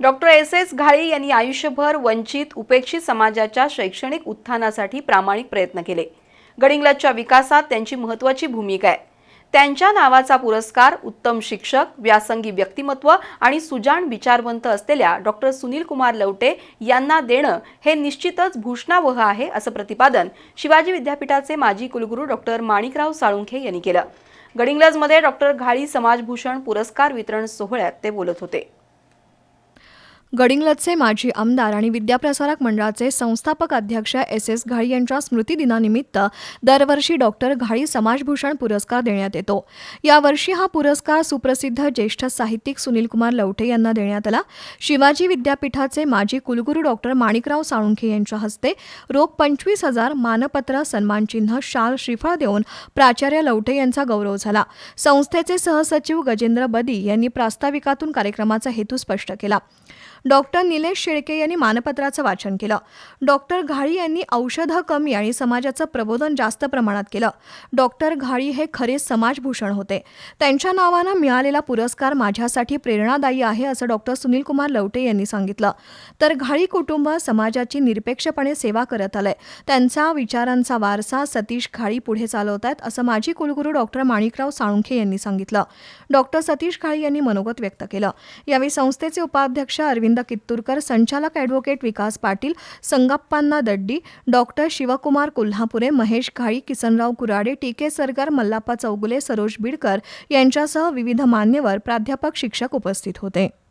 Doctor S S घाळी यांनी आयुष्यभर वंचित उपेक्षित समाजाच्या शैक्षणिक उत्थानासाठी प्रामाणिक प्रयत्न केले. गडिंग्लजच्या विकासात त्यांची महत्त्वाची भूमिका आहे. त्यांच्या नावाचा पुरस्कार उत्तम शिक्षक व्यासंगी व्यक्तिमत्व आणि सुजाण विचारवंत असलेल्या डॉक्टर सुनील कुमार लवटे यांना देणं हे निश्चितच भूषणावह आहे असं प्रतिपादन शिवाजी विद्यापीठाचे माजी कुलगुरू डॉक्टर माणिकराव साळुंखे यांनी केलं. गडिंग्लजमध्ये डॉक्टर घाळी समाजभूषण पुरस्कार वितरण सोहळ्यात ते बोलत होते. गडिंग्लजचे माजी आमदार आणि विद्याप्रसारक मंडळाचे संस्थापक अध्यक्ष एस एस घाळी यांच्या स्मृतिदिनानिमित्त दरवर्षी डॉक्टर घाळी समाजभूषण पुरस्कार देण्यात येतो. यावर्षी हा पुरस्कार सुप्रसिद्ध ज्येष्ठ साहित्यिक सुनीलकुमार लवठे यांना देण्यात आला. शिवाजी विद्यापीठाचे माजी कुलगुरू डॉक्टर माणिकराव साळुंखे यांच्या हस्ते रोख पंचवीस हजार मानपत्र सन्मानचिन्ह शाल श्रीफळ देऊन प्राचार्य लवठे यांचा गौरव झाला. संस्थेचे सहसचिव गजेंद्र बदी यांनी प्रास्ताविकातून कार्यक्रमाचा हेतू स्पष्ट केला. डॉक्टर निलेश शेळके यांनी मानपत्राचं वाचन केलं. डॉक्टर घाळी यांनी औषधं कमी आणि समाजाचं प्रबोधन जास्त प्रमाणात केलं. डॉक्टर घाळी हे खरे समाजभूषण होते. त्यांच्या नावानं मिळालेला पुरस्कार माझ्यासाठी प्रेरणादायी आहे असं डॉक्टर सुनील कुमार लवटे यांनी सांगितलं. तर घाळी कुटुंब समाजाची निरपेक्षपणे सेवा करत आलंय. त्यांचा विचारांचा वारसा सतीश घाळी पुढे चालवत आहेत असं माजी कुलगुरू डॉक्टर माणिकराव साळुंखे यांनी सांगितलं. डॉक्टर सतीश घाळी यांनी मनोगत व्यक्त केलं. यावेळी संस्थेचे उपाध्यक्ष अरविंद कित्तूरकर संचालक advocate Vikas Patil संगप्पांना Daddi doctor Shivkumar Kolhapure Mahesh Ghali Kisanrao Kurade T K Sarkar Mallappa Chougule Saroj Bidkar यांच्यासह विविध मान्यवर प्राध्यापक शिक्षक उपस्थित होते.